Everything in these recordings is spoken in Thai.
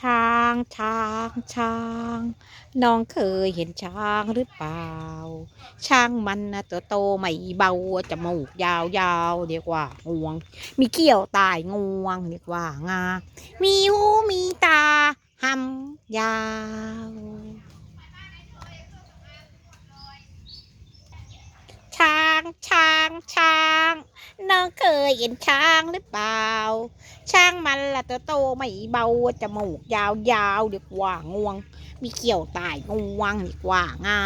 ช้างช้างช้างน้องเคยเห็นช้างหรือเปล่า ช้างมันนะตัวโตไม่เบาจมูกยาวยาวๆเรียกว่างวง มีเขี้ยวตายงวง เรียกว่างา มีหูมีตาหำยาวช้างช้างช้าง องเคยเห็นช้างหรือเปล่า ช้างมันละตัวโตไม่เบาจมูกยาวยาวๆเรีกว่างวง มีเขี้ยวตายงวงเรีกว่างา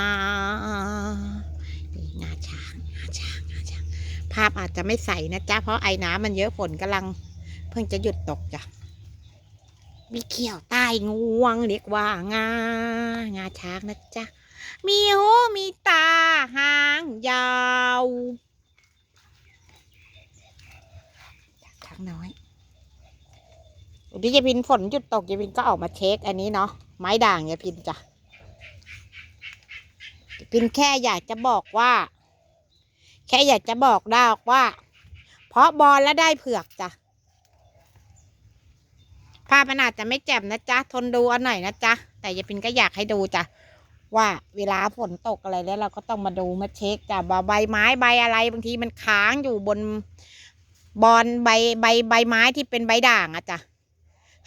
นี่งาช้างงาช้างงาช้าง ภาพอาจจะไม่ใสนะจ๊ะเพราะไอ้น้ำมันเยอะฝนกำลัง เพิ่งจะหยุดตกจ้ะมีเขี้ยวใต้งวงเรียกว่างา งาช้างนะจ๊ะ มีหูมีตาหางยาวช้าง น้อยพี่ยายพินฝนหยุดตกยายพินก็ออกมาเช็คอันนี้เนาะไม้ด่างยายพินจ้ะยาพินแค่อยากจะบอกว่า แค่อยากจะบอกได้ว่า เพราะบอลแล้วได้เผือกจ้ะภาพมันอาจจะไม่แจ่มนะจ๊ะ ทนดูเอาหน่อยนะจ๊ะ แต่ยายพินก็อยากให้ดูจ้ะว่าเวลาฝนตกอะไรแล้วเราก็ต้องมาดูมาเช็คจ้ะว่าใบไม้ใบอะไรบางทีมันค้างอยู่บน บอนใบใบใบไม้ที่เป็นใบด่างอะจ้ะ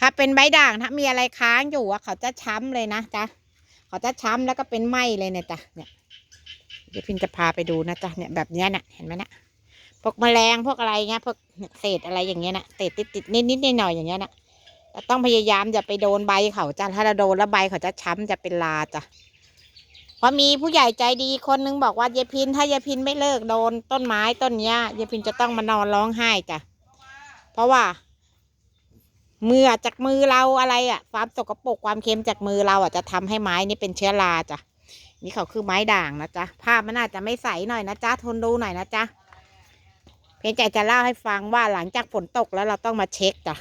ถ้าเป็นใบด่างถ้ามีอะไรค้างอยู่อะเขาจะช้ำเลยนะจ๊ะเขาจะช้ำแล้วก็เป็นไหมเลยเนี่ยจ้ะเนี่ยเดี๋ยวพินจะพาไปดูนะจ๊ะเนี่ยแบบเนี้ยน่ะเห็นไหมนะพวกแมลงพวกอะไรเงี้ยพวกเศษอะไรอย่างเงี้ยนะเศษติดติดนิดนิดหน่อยๆอย่างเงี้ยนะต้องพยายามอย่าไปโดนใบเขาจ้ะถ้าเราโดนแล้วใบเขาจะช้ำจะเป็นลาจ้ะ พราะมีผู้ใหญ่ใจดีคนนึงบอกว่ายายพินถ้ายายพินไม่เลิกโดนต้นไม้ต้นเนี้ยยายพินจะต้องมานอนร้องไห้จ้ะเพราะว่ามือจากมือเราอะไรอะความสกปรกความเค็มจากมือเราอะจะทำให้ไม้นี่เป็นเชื้อราจ้ะนี่เขาคือไม้ด่างนะจ๊ะภาพมันอาจจะไม่ใสหน่อยนะจ๊ะทนดูหน่อยนะจ๊ะเพียงใจจะเล่าให้ฟังว่าหลังจากฝนตกแล้วเราต้องมาเช็คจ้ะ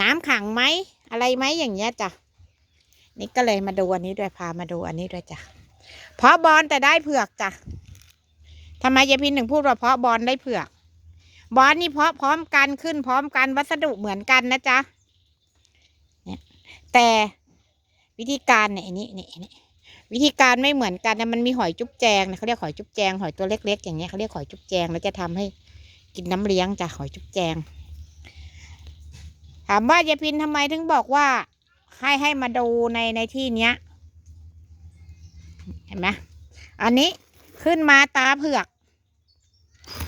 น้ำขังไหมอะไรไหมอย่างเงี้ยจ้ะนี่ก็เลยมาดูอันนี้ด้วยพามาดูอันนี้ด้วยจ้ะ เพราะบอลแต่ได้เผือกจ้ะทำไมยายพินถึงพูดว่าเพราะบอลได้เผือก บอลนี่เพราะพร้อมกันขึ้นพร้อมกันวัสดุเหมือนกันนะจ๊ะเนี่ยแต่วิธีการเนี่ยนนี้นี่นี่วิธีการไม่เหมือนกันนะมันมีหอยจุ๊บแจงนะเขาเรียกหอยจุ๊บแจงหอยตัวเล็ก ๆ อย่างเงี้ยเขาเรียกหอยจุ๊บแจงแล้วจะทำให้กินน้ำเลี้ยงจ้ะหอยจุ๊บแจง ถามว่ายายพินทำไมถึงบอกว่าให้ให้มาดูในในที่เนี้ย ห็นไหมอันนี้ขึ้นมาตาเผือก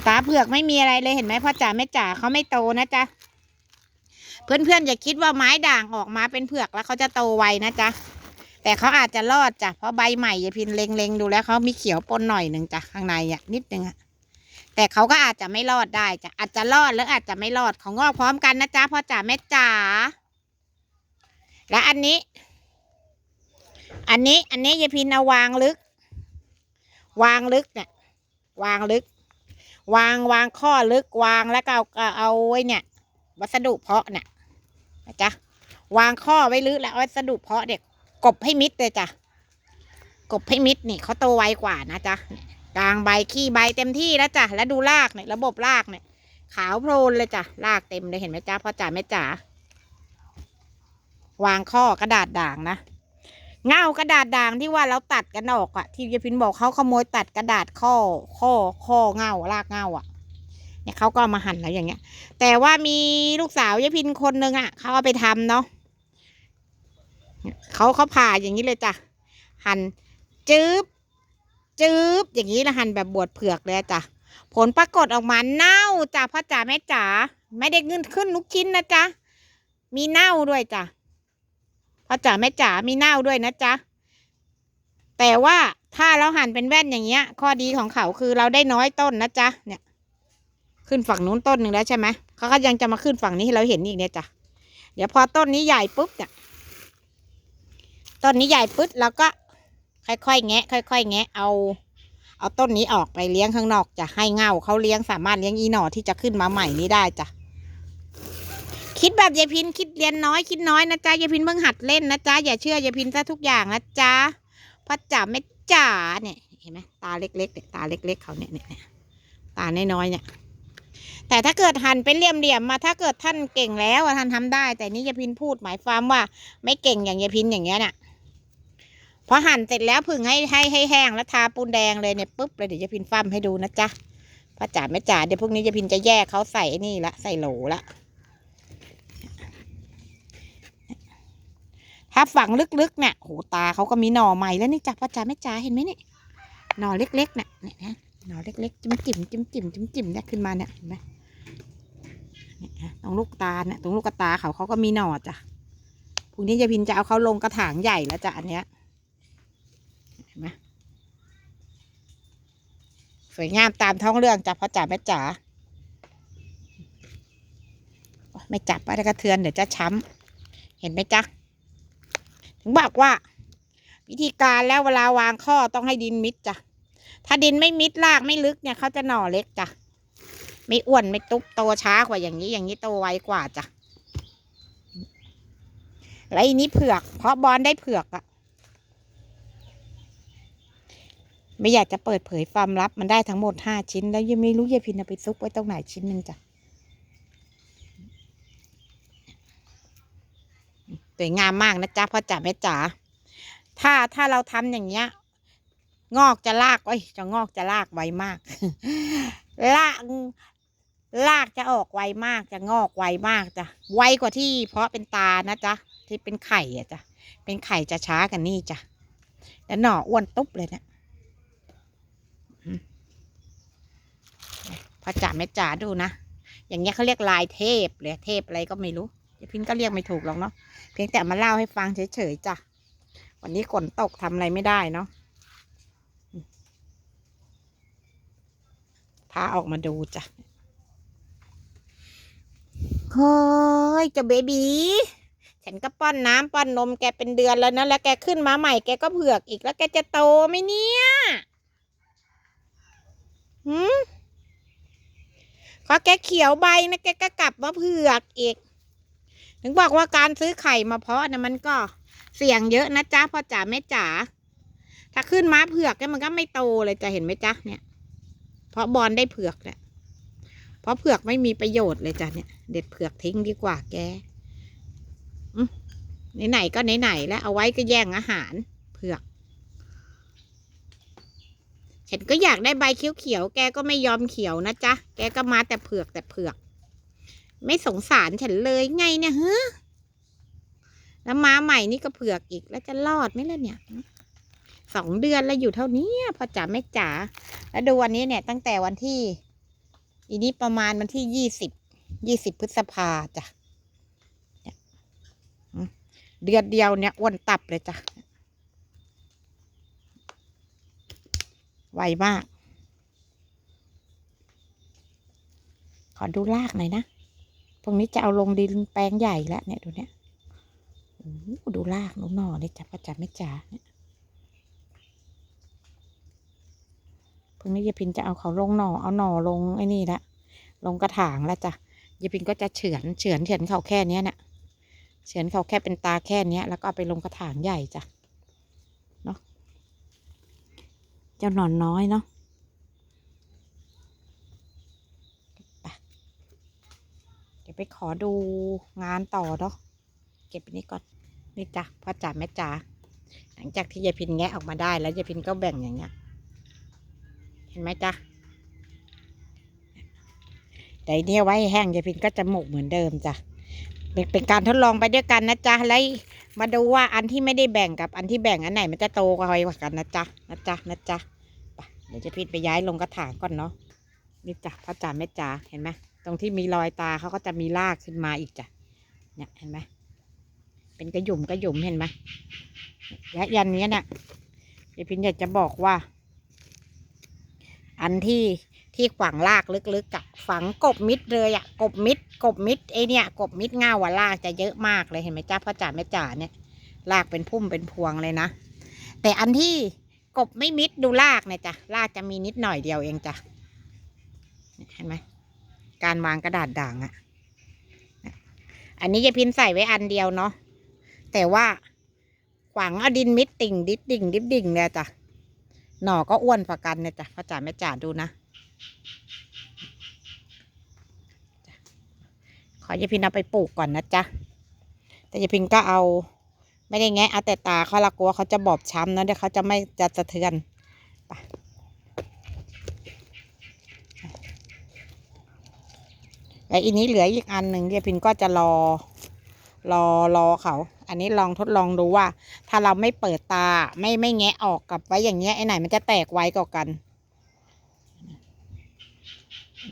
ตาเผือกไม่มีอะไรเลยเห็นไหมพ่อจ๋าแม่จ๋าเขาไม่โตนะจ๊ะเพื่อนๆอย่าคิดว่าไม้ด่างออกมาเป็นเผือกแล้วเขาจะโตไวนะจ๊ะแต่เขาอาจจะรอดจ้ะเพราะใบใหม่ยายพินเล็งๆดูแล้วเขามีเขียวปนหน่อยหนึ่งจ้ะข้างในอะนิดนึงอะแต่เขาก็อาจจะไม่รอดได้จ้ะอาจจะรอดหรืออาจจะไม่รอดของงอกพร้อมกันนะจ๊ะพ่อจ๋าแม่จ๋าและอันนี้ อันนี้อันนี้ยายพินเอาวางลึก วางลึกเนี่ยวางลึก วางวางข้อลึกวางแล้วก็เอาเอาเอาไว้เนี่ย วัสดุเพาะเนี่ยนะจ๊ะวางข้อไว้ลึกแล้วเอาวัสดุเพาะเด็กกบให้มิดเลยจ้ะกบให้มิดนี่เขาโตไวกว่านะจ๊ะกลางใบขี้ใบเต็มที่แล้วจ้ะแล้วดูรากเนี่ยระบบรากเนี่ยขาวโพลนเลยจ้ะรากเต็มเลยเห็นไหมจ๊ะพ่อจ๋าแม่จ๋าวางข้อกระดาษด่างนะ เงากระดาษด่างที่ว่าเราตัดกันออกอะที่ยายพินบอกเขาขโมยตัดกระดาษข้อข้อข้อเงารากเงาอะเนี่ยเขาก็มาหั่นแล้วอย่างเงี้ย แต่ว่ามีลูกสาวยายพินคนนึงอะเขาเอาไปทำเนาะเขาเขาผ่าอย่างนี้เลยจ้ะหั่นจืบจืบอย่างนี้ละหั่นแบบบวชเผือกเลยจ้ะผลปรากฏออกมาเน่าจ้ะพ่อจ๋าแม่จ๋าไม่ได้เงินขึ้นลูกชิ้นนะจ๊ะมีเน่าด้วยจ้ะ จ๋าแม่จ๋ามีเน่าด้วยนะจ๊ะ แต่ว่าถ้าเราหั่นเป็นแว่นอย่างเงี้ย ข้อดีของเขาคือเราได้น้อยต้นนะจ๊ะ เนี่ย ขึ้นฝั่งนู้นต้นหนึ่งแล้วใช่ไหมเขาก็ยังจะมาขึ้นฝั่งนี้ให้เราเห็นอีกเนี่ยจ้ะ เดี๋ยวพอต้นนี้ใหญ่ปุ๊บเนี่ย ต้นนี้ใหญ่ปุ๊บเราก็ค่อยๆแงะ ค่อยๆแงะ เอา เอาต้นนี้ออกไปเลี้ยงข้างนอกจะให้เงาเขาเลี้ยงสามารถเลี้ยงอีหนอที่จะขึ้นมาใหม่นี้ได้จ้ะ คิดแบบยายพินคิดเรียนน้อยคิดน้อยนะจ๊ะยายพินเพิ่งหัดเล่นนะจ๊ะอย่าเชื่อยายพินซะทุกอย่างนะจ๊ะพ่อจ๋าไม่จ๋าเนี่ยเห็นไหมตาเล็กๆเนี่ยตาเล็ก ๆเขาเนี่ยเนี่ยเนี่ยตาน้อยๆเนี่ย แต่ถ้าเกิดหั่นเป็นเหลี่ยมๆมาถ้าเกิดท่านเก่งแล้วท่านทำได้ แต่นี่ยายพินพูดหมายความว่า ไม่เก่งอย่างยายพินอย่างเงี้ยน่ะพอหั่นเสร็จแล้วผึ่งให้ให้ให้แห้งแล้วทาปูนแดงเลยเนี่ยปุ๊บเลยเดี๋ยวยายพินฟั่มให้ดูนะจ๊ะพ่อจ๋าแม่จ๋าเดี๋ยวพวกนี้ยายพินจะแยกเขาใส่นี่ละใส่โหลละ ถ้าฝังลึกๆเนี่ยโหตาเขาก็มีหน่อใหม่แล้วนี่จ้ะพ่อจ๋าแม่จ๋าเห็นไหมเนี่ยหน่อเล็กๆเนี่ยเนี่ยนะหน่อเล็กๆจิ้มจิ้มจิ้มจิ้มจิ้มจิ้มเนี่ยขึ้นมาเนี่ยเห็นไหมเนี่ยตรงลูกตาเนี่ยตรงลูกตาเขาเขาก็มีหน่อจ้ะพรุ่งนี้ยายพินจะเอาเขาลงกระถางใหญ่แล้วจ้ะอันเนี้ยเห็นไหมสวยงามตามท้องเรื่องจ้ะพ่อจ๋าแม่จ๋าไม่จับอะไรกระเทือนเดี๋ยวจะช้ำเห็นไหมจ๊ะ ถึงบอกว่า วิธีการแล้วเวลาวางข้อต้องให้ดินมิดจ้ะ ถ้าดินไม่มิดรากไม่ลึกเนี่ยเขาจะหน่อเล็กจ้ะ ไม่อ้วนไม่ตุ๊บโตช้ากว่าอย่างนี้อย่างนี้โตไวกว่าจ้ะแล้วอันนี้เผือก เพราะบอลได้เผือกอะไม่อยากจะเปิดเผยความลับมันได้ทั้งหมดห้าชิ้น แล้วยังไม่รู้ยายพินเอาไปซุกไว้ตรงไหนชิ้นหนึ่งจ้ะ สวยงามมากนะจ๊ะพ่อจ๋าแม่จ๋าถ้าถ้าเราทำอย่างเงี้ย งอกจะลากเอ้ยจะงอกจะลากไวมากลากลากจะออกไวมากจะงอกไวมากจ้ะไวกว่าที่เพราะเป็นตานะจ๊ะที่เป็นไข่อะจ้ะเป็นไข่จะช้ากันนี่จ้ะแล้วหน่ออ้วนตุ๊บเลยเนะี่ยพ่อจ๋าแม่จ๋าดูนะ อย่างเงี้ยเขาเรียกลายเทพเลยเทพอะไรก็ไม่รู้ ยายพินก็เรียกไม่ถูกหรอกเนาะเพียงแต่มาเล่าให้ฟังเฉยๆจ้ะวันนี้ฝนตกทำอะไรไม่ได้เนาะพาออกมาดูจ้ะเฮ้ยเจ้าเบบีฉันก็ป้อนน้ำป้อนนมแกเป็นเดือนแล้วนะแล้วแกขึ้นมาใหม่แกก็เผือกอีกแล้วแกจะโตไหมเนี่ยหืมพอแกเขียวใบนะแกก็กลับมาเผือกอีก ถึงบอกว่าการซื้อไข่มาเพาะเนี่ยมันก็เสี่ยงเยอะนะจ๊ะพ่อจ๋าแม่จ๋าถ้าขึ้นม้าเผือกเนี่ยมันก็ไม่โตเลยจะเห็นไหมจ๊ะเนี่ย เพราะบอลได้เผือกเนี่ยเพราะเผือกไม่มีประโยชน์เลยจ้ะเนี่ย เด็ดเผือกทิ้งดีกว่าแกไหนๆก็ไหนๆแล้วเอาไว้ก็แย่งอาหารเผือก ฉันก็อยากได้ใบเขียวๆแกก็ไม่ยอมเขียวนะจ๊ะ แกก็มาแต่เผือกแต่เผือก ไม่สงสารฉันเลยไงเนี่ยเฮ้แล้วมาใหม่นี่ก็เผือกอีกแล้วจะรอดไหมล่ะเนี่ยสองเดือนแล้วอยู่เท่านี้พอจ๋าไม่จ๋าแล้วดูวันนี้เนี่ย ตั้งแต่วันที่ อีนี้ประมาณวันที่ยี่สิบยี่สิบพฤษภาจ้ะเดือนเดียวเนี่ยอ้วนตับเลยจ้ะไวมาก ขอดูรากหน่อยนะ ตรงนี้จะเอาลงดินแปลงใหญ่แล้วเนี่ยดูเนี่ยดูรากดูหน่อเนี่ยจ้ะพ่อจ๋าไม่จ๋าเนี่ยพรุ่งนี้ยายพินจะเอาเขาลงหน่อเอาหน่อลงไอ้นี่ละลงกระถางแล้วจ้ะยายพินก็จะเฉือนเฉือนเฉือนเขาแค่เนี้ยน่ะเฉือนเขาแค่เป็นตาแค่เนี้ย แล้วก็เอาไปลงกระถางใหญ่จ้ะเนาะเจ้าหนอนน้อยเนาะ เดี๋ ยวไปขอดูงานต่อเนาะเก็บไปนี้ก่อนนี่จ้ะพ่อจ๋าแม่จ๋าหลังจากที่ยายพินแงะออกมาได้แล้วยายพินก็แบ่งอย่างเงี้ย เห็นไหมจ๊ะแต่อันเนี่ยไว้แห้งยายพินก็จะหมกเหมือนเดิมจ้ะเป็นเป็นการทดลองไปด้วยกันนะจ๊ะแล้วมาดูว่าอันที่ไม่ได้แบ่งกับอันที่แบ่งอันไหนมันจะโตกว่ากันนะจ๊ะนะจ๊ะนะจ๊ะเดี๋ยวยายพินไปย้ายลงกระถางก่อนเนาะนี่จ้ะพ่อจ๋าแม่จ๋าเห็นไหม ตรงที่มีรอยตาเขาก็จะมีรากขึ้นมาอีกจ้ะเนี่ยเห็นไหมเป็นกระยุ่มกระยุ่มเห็นไหมและยันเนี้ยเนี่ยยายพินอยากจะบอกว่า อันที่ที่ขวางรากลึกๆกับฝังกบมิดเลยอะกบมิดกบมิดไอเนี่ย กบมิดเงาว่ารากจะเยอะมากเลยเห็นไหมจ้าพ่อจ๋าแม่จ๋าเนี่ยรากเป็นพุ่มเป็นพวงเลยนะแต่อันที่กบไม่มิดดูรากเนี่ยจ้ะรากจะมีนิดหน่อยเดียวเองจ้ะเห็นไหม การวางกระดาษด่างอะอันนี้ยายพินใส่ไว้อันเดียวเนาะ แต่ว่าขวางเอาดินมิดติ่งดิดดิ่งดิบดิ่งเนี่ยจ้ะ หน่อก็อ้วนกว่ากันเนี่ยจ้ะพ่อจ๋าแม่จ๋าดูนะ ขอยายพินเอาไปปลูกก่อนนะจ๊ะ แต่ยายพินก็เอา ไม่ได้แงะเอาแต่ตาเขาละกลัวเขาจะบอบช้ำนะเดี๋ยวเขาจะไม่จะสะเทือนไป แล้วอีนี้เหลืออีกอันหนึ่งยายพินก็จะรอ รอรอเขา อันนี้ลองทดลองดูว่า ถ้าเราไม่เปิดตาไม่ไม่แงะออกกับไว้อย่างเงี้ยไอ้ไหนมันจะแตกไวกว่ากัน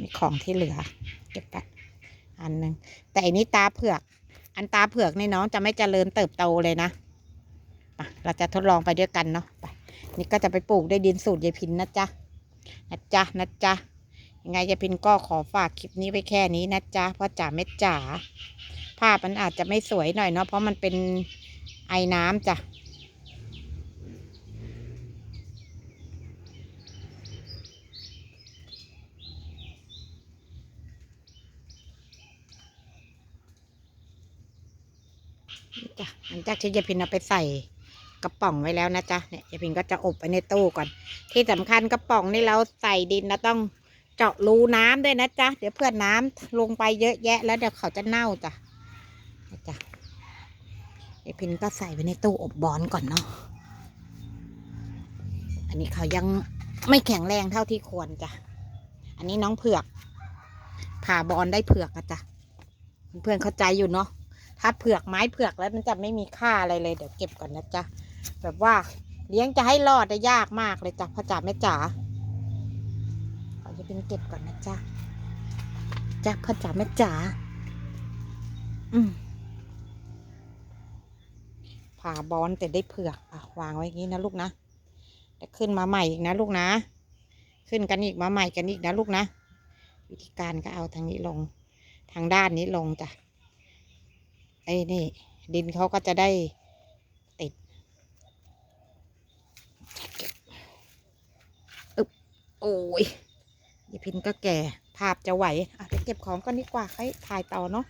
มีของที่เหลือเก็บไปอันหนึ่งแต่อันนี้ตาเผือก อันตาเผือกนี่น้องจะไม่เจริญเติบโตเลยนะไปเราจะทดลองไปด้วยกันเนาะไปนี่ก็จะไปปลูกด้ดินสูตรยายพินนะจ๊ะนะจ๊ะนะจ๊ะ ยังไงยายพินก็ขอฝากคลิปนี้ไว้แค่นี้นะจ๊ะเพราะจ๋าเม็ดจ๋าภาพมันอาจจะไม่สวยหน่อยเนาะเพราะมันเป็นไอ้น้ำจ้ะจ้ะหลังจากที่ยายพินเอาไปใส่กระป๋องไว้แล้วนะจ๊ะเนี่ยยายพินก็จะอบไว้ในตู้ก่อน ที่สำคัญกระป๋องนี่เราใส่ดินเราต้อง เจาะรูน้ำด้วยนะจ๊ะ เดี๋ยวเพื่อนน้ำลงไปเยอะแยะ แล้วเดี๋ยวเขาจะเน่าจ้ะจ้ะยายพินก็ใส่ไว้ในตู้อบบอลก่อนเนาะ อันนี้เขายังไม่แข็งแรงเท่าที่ควรจ้ะ อันนี้น้องเผือก ผ่าบอลได้เผือกอะจ้ะ เพื่อนเข้าใจอยู่เนาะ ถ้าเผือกไม้เผือกแล้วมันจะไม่มีค่าอะไรเลย เดี๋ยวเก็บก่อนนะจ๊ะ แบบว่าเลี้ยงจะให้รอดได้ยากมากเลยจ้ะพ่อจ๋าแม่จ๋า ขอจะเป็นเก็บก่อนนะจ๊ะจ้ะพ่อจ๋าแม่จ๋าอืมผ่าบอลแต่ได้เผือกอะวางไว้อย่างนี้นะลูกนะเดี๋ยวขึ้นมาใหม่อีกนะลูกนะ ขึ้นกันอีกมาใหม่กันอีกนะลูกนะ วิธีการก็เอาทางนี้ลง ทางด้านนี้ลงจ้ะไอ้นี่ ดินเขาก็จะได้ติดอึบโอ้ย ยายพินก็แก่ภาพจะไหวอะไปเก็บของก่อนดีกว่าให้ถ่ายต่อเนาะ